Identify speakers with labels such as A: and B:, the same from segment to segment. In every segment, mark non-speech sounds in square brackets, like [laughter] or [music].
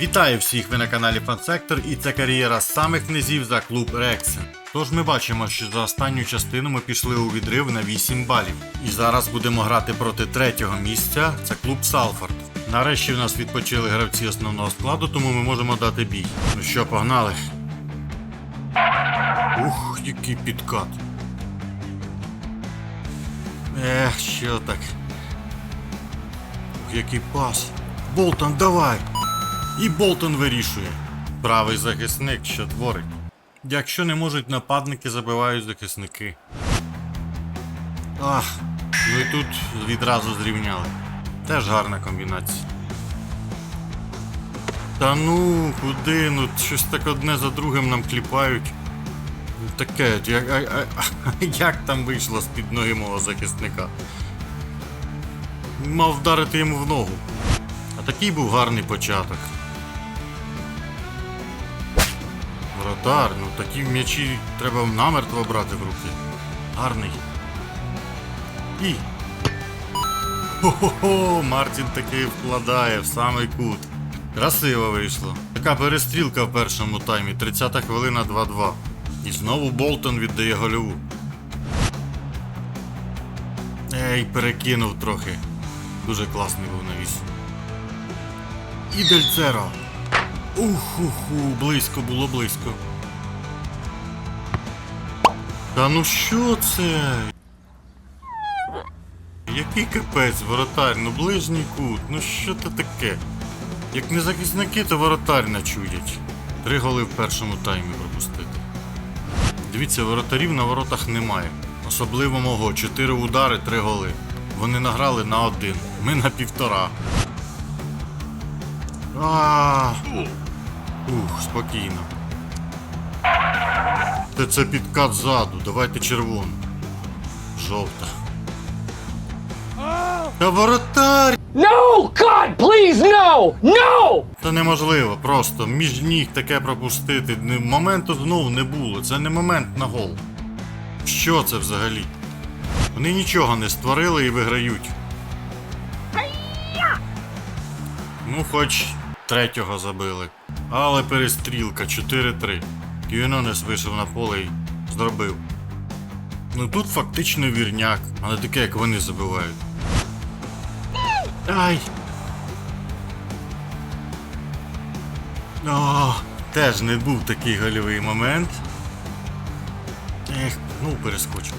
A: Вітаю всіх ви на каналі Фансектор і це кар'єра самих низів за клуб Рексен. Тож ми бачимо, що за останню частину ми пішли у відрив на 8 балів. І зараз будемо грати проти третього місця, це клуб Салфорд. Нарешті в нас відпочили гравці основного складу, тому ми можемо дати бій. Ну що, погнали? Ух, який підкат. Ех, що так. Ух, який пас. Болтон, давай! І Болтон вирішує. Правий захисник, що творить. Якщо не можуть нападники, забивають захисники. Ах, ну і тут відразу зрівняли. Теж гарна комбінація. Та ну, куди? Ну щось так одне за другим нам кліпають. Таке, як, а, а, а, як там вийшло з-під ноги мого захисника? Мав вдарити йому в ногу. А такий був гарний початок. Вратар, ну такі м'ячі треба намертво брати в руки. Гарний. І. Хо-хо-хо, Мартін таки вкладає в самий кут. Красиво вийшло. Така перестрілка в першому таймі, 30 хвилина 2-2. І знову Болтон віддає гольову. Ей, перекинув трохи. Дуже класний був навіс. І Дельцеро. Уху-ху, близько було близько. Та ну що це? Який капець, воротар, ну ближній кут, ну що це таке? Як не захисники, то воротар начудять. Три голи в першому таймі пропустити. Дивіться, воротарів на воротах немає. Особливо мого, чотири удари, три голи. Вони награли на один. Ми на півтора. А. Ух, спокійно. Та це підкат ззаду, давайте червону. Жовта. Та воротар!
B: No! God, please, no! No!
A: Та неможливо, просто між ніг таке пропустити. Моменту знову не було. Це не момент на гол. Що це взагалі? Вони нічого не створили і виграють. Ну, хоч третього забили. Але перестрілка 4-3. Кюєнонес вийшов на поле і зробив. Ну тут фактично вірняк, а не таке, як вони забивають. Ай! О, теж не був такий гольовий момент. Ех, ну перескочив.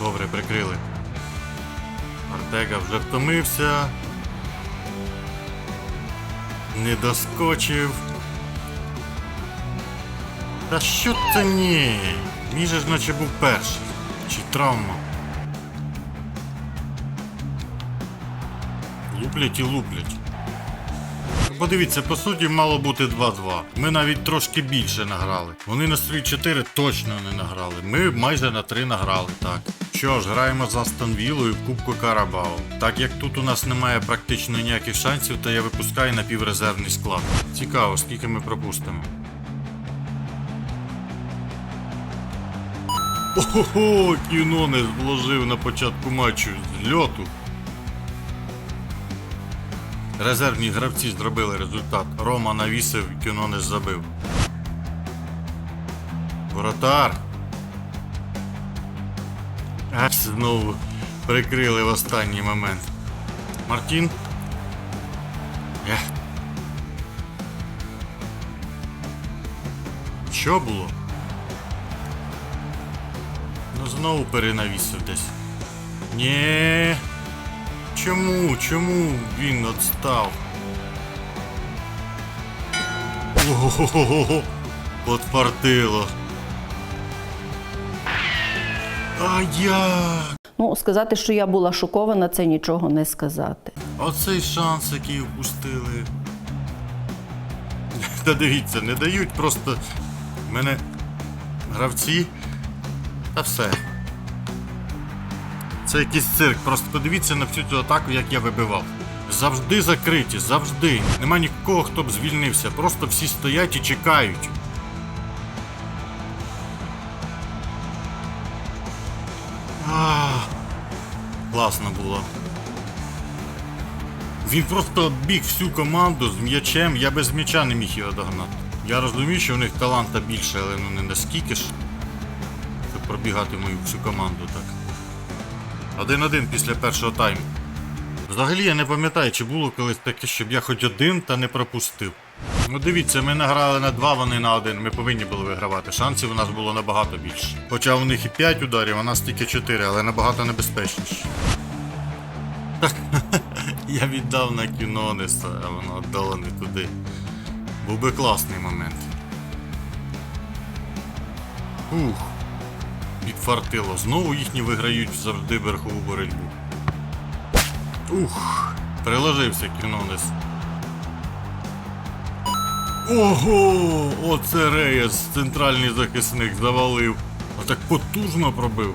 A: Добре, прикрили. Артега вже втомився. Не доскочив. Та що це ні? Мій же ж наче був перший. Чи травма? Луплять і луплять. Подивіться, по суті, мало бути 2-2. Ми навіть трошки більше награли. Вони на свої 4 точно не награли. Ми майже на 3 награли, так. Що ж, граємо за в Кубку Карабао. Так як тут у нас немає практично ніяких шансів, то я випускаю напіврезервний склад. Цікаво, скільки ми пропустимо. Ого, Кінонес вложив на початку матчу з льоту. Резервні гравці зробили результат. Рома навісив, Кінонес забив. Воротар. Знову прикрили в останній момент. Мартін. Що було? Ну знову перенавісив десь. Нє. Чому? Чому він відстав? Ого, подфартило. А як?
C: Ну, сказати, що я була шокована, це нічого не сказати.
A: Оцей шанс, який впустили. Та дивіться, не дають просто мене гравці. Та все. Це якийсь цирк. Просто подивіться на всю цю атаку, як я вибивав. Завжди закриті, завжди. Нема нікого, хто б звільнився. Просто всі стоять і чекають. А, класно було. Він просто обіг всю команду з м'ячем, я без м'яча не міг його догнати. Я розумію, що в них таланта більше, але ну не наскільки ж. Пробігати мою всю команду так. Один-один після першого тайму. Взагалі я не пам'ятаю, чи було колись таке, щоб я хоч один та не пропустив. Ну дивіться, ми награли на два, вони на один. Ми повинні були вигравати. Шансів у нас було набагато більше. Хоча у них і 5 ударів, а нас тільки 4, але набагато небезпечніше. Так, [laughs] я віддав на кінонеса, а воно віддало не туди. Був би класний момент. Ух. Підфартило. Знову їхні виграють завжди верхову боротьбу. Ух, приложився кінонес. Ого! Оце Реєс, центральний захисник, завалив. А так потужно пробив.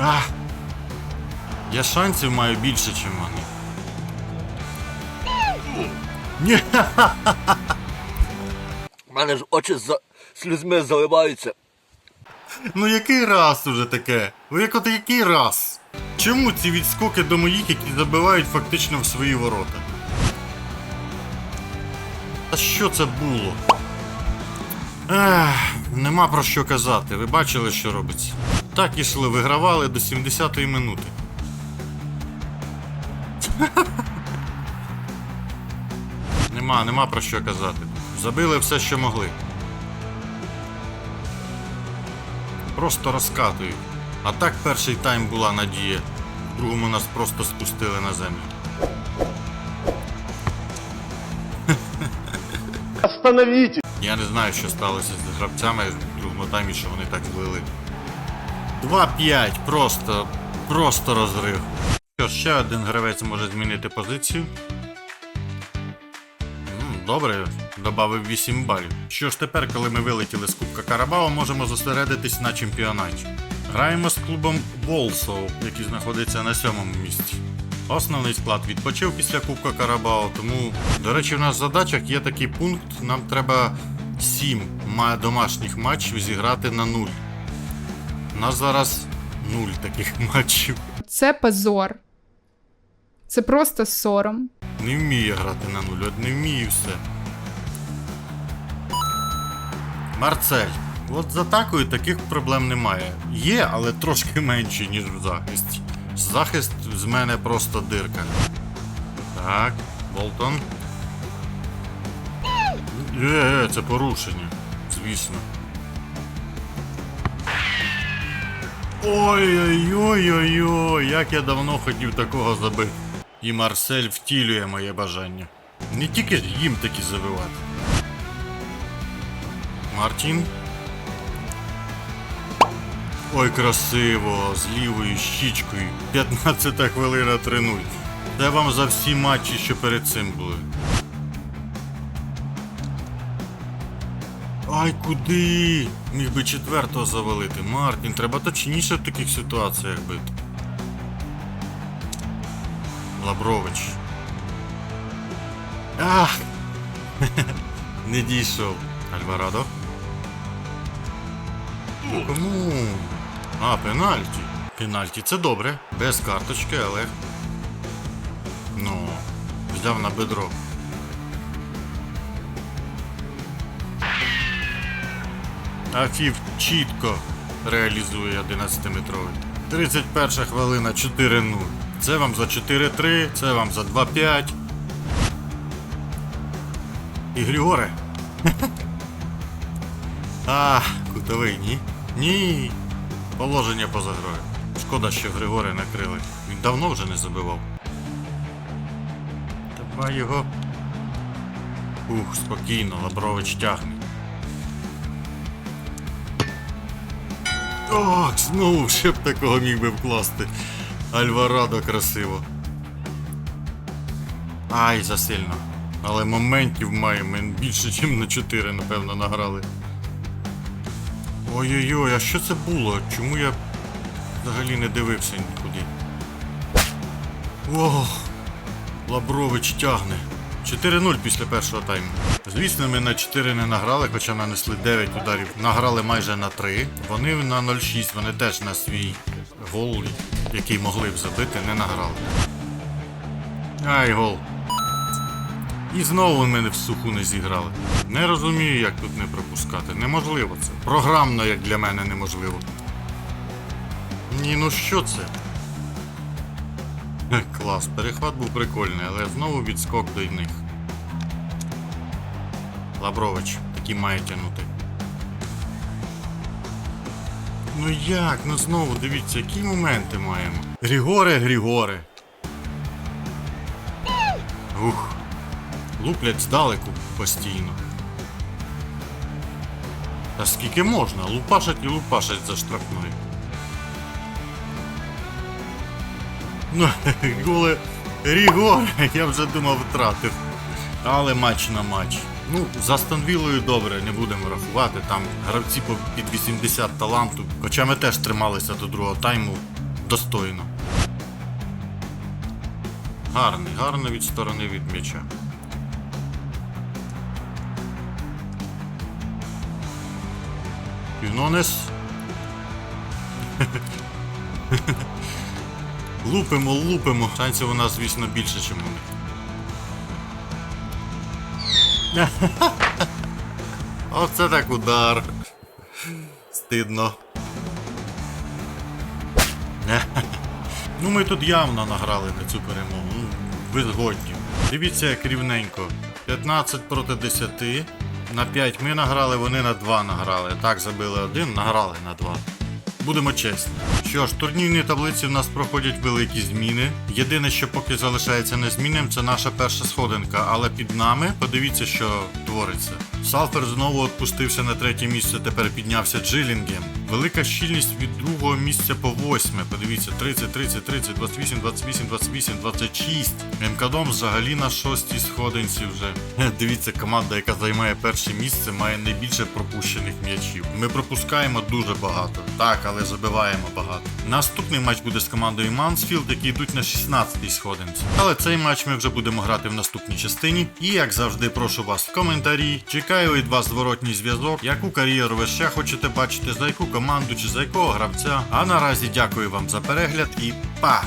A: А! Я шансів маю більше, ніж вони. Ні!
D: У мене ж очі за слізьми заливаються.
A: Ну який раз уже таке? Ну як от який раз? Чому ці відскоки до моїх, які забивають фактично в свої ворота? А що це було? Ех, нема про що казати. Ви бачили, що робиться? Так ішли, вигравали до 70-ї минути. Нема, нема про що казати. Забили все, що могли. Просто розкатують. А так перший тайм була надія. В другому нас просто спустили на землю.
E: Остановите!
A: Я не знаю, що сталося з гравцями в другому таймі, що вони так злили. 2-5, просто, просто розрив. Що ще один гравець може змінити позицію. Добре, додав 8 балів. Що ж тепер, коли ми вилетіли з Кубка Карабао, можемо зосередитись на чемпіонаті. Граємо з клубом Волсоу, який знаходиться на сьомому місці. Основний склад відпочив після Кубка Карабао, тому, до речі, в нас в задачах є такий пункт, нам треба 7 домашніх матчів зіграти на 0. У нас зараз 0 таких [laughs] матчів.
F: Це позор. Це просто сором.
A: Не вміє грати на нуль, от не вміє все. Марцель. От з атакою таких проблем немає. Є, але трошки менші, ніж в захисті. Захист з мене просто дирка. Так, Болтон. Е, е, це порушення. Звісно. Ой-ой-ой-ой-ой, як я давно хотів такого забити. І Марсель втілює моє бажання. Не тільки їм такі забивати. Мартін. Ой, красиво, з лівою щічкою. 15 хвилина 3-0. Це вам за всі матчі, що перед цим були. Ай, куди? Міг би четвертого завалити. Мартін, треба точніше в таких ситуаціях бити. Лабрович. Ах! [laughs] Не дійшов. Альварадо. Кому? А, пенальті. Пенальті це добре. Без карточки, але. Ну, взяв на бедро. Афів чітко реалізує 11-метровий. 31 хвилина 4-0. Це вам за 4-3, це вам за 2-5. І Григоре. [laughs] А, кутовий, ні? Ні. Положення поза грою. Шкода, що Григоре накрили. Він давно вже не забивав. Давай його. Ух, спокійно, Лабрович тягне. Ох, знову ще б такого міг би вкласти. Альварадо красиво. Ай, засильно. Але моментів маємо більше, ніж на 4, напевно, награли. Ой-ой-ой, а що це було? Чому я взагалі не дивився нікуди? Ох, Лабрович тягне. 4-0 після першого тайму. Звісно, ми на 4 не награли, хоча нанесли 9 ударів. Награли майже на 3. Вони на 0-6, вони теж на свій гол, який могли б забити, не награли. Ай, гол. І знову ми в суху не зіграли. Не розумію, як тут не пропускати. Неможливо це. Програмно, як для мене, неможливо. Ні, ну що це? Клас, перехват був прикольний, але знову відскок до них. Лабрович, такий має тягнути. Ну як? Ну знову дивіться, які моменти маємо. Грігоре, Грігоре. Ух. Луплять здалеку постійно. Та скільки можна? Лупашать і лупашать за штрафною. Ну, [laughs] голе Рігор, я вже думав втратив. Але матч на матч. Ну, за Станвілою добре, не будемо рахувати. Там гравці під 80 таланту. Хоча ми теж трималися до другого тайму достойно. Гарний, гарно від сторони від м'яча. Юнонес. [laughs] Лупимо, лупимо. Шансів у нас, звісно, більше, ніж у них. [laughs] Оце так удар. Стидно. [laughs] Ну ми тут явно награли на цю перемогу. Ну, ви згодні. Дивіться, як рівненько. 15 проти 10. На 5 ми награли, вони на 2 награли. Так, забили один, награли на 2. Будемо чесні. Що ж, в турнірній таблиці в нас проходять великі зміни. Єдине, що поки залишається незмінним, це наша перша сходинка. Але під нами подивіться, що твориться. Салфер знову відпустився на третє місце, тепер піднявся Джилінгем. Велика щільність від другого місця по восьме. Подивіться, 30, 30, 30, 28, 28, 28, 26. МКДом взагалі на шостій сходинці вже. Дивіться, команда, яка займає перше місце, має найбільше пропущених м'ячів. Ми пропускаємо дуже багато. Так, але забиваємо багато. Наступний матч буде з командою Мансфілд, які йдуть на 16-й сходинці. Але цей матч ми вже будемо грати в наступній частині. І як завжди, прошу вас в коментарі. Чекаю від вас зворотній зв'язок, яку кар'єру ви ще хочете бачити, за яку команду чи за якого гравця. А наразі дякую вам за перегляд і па!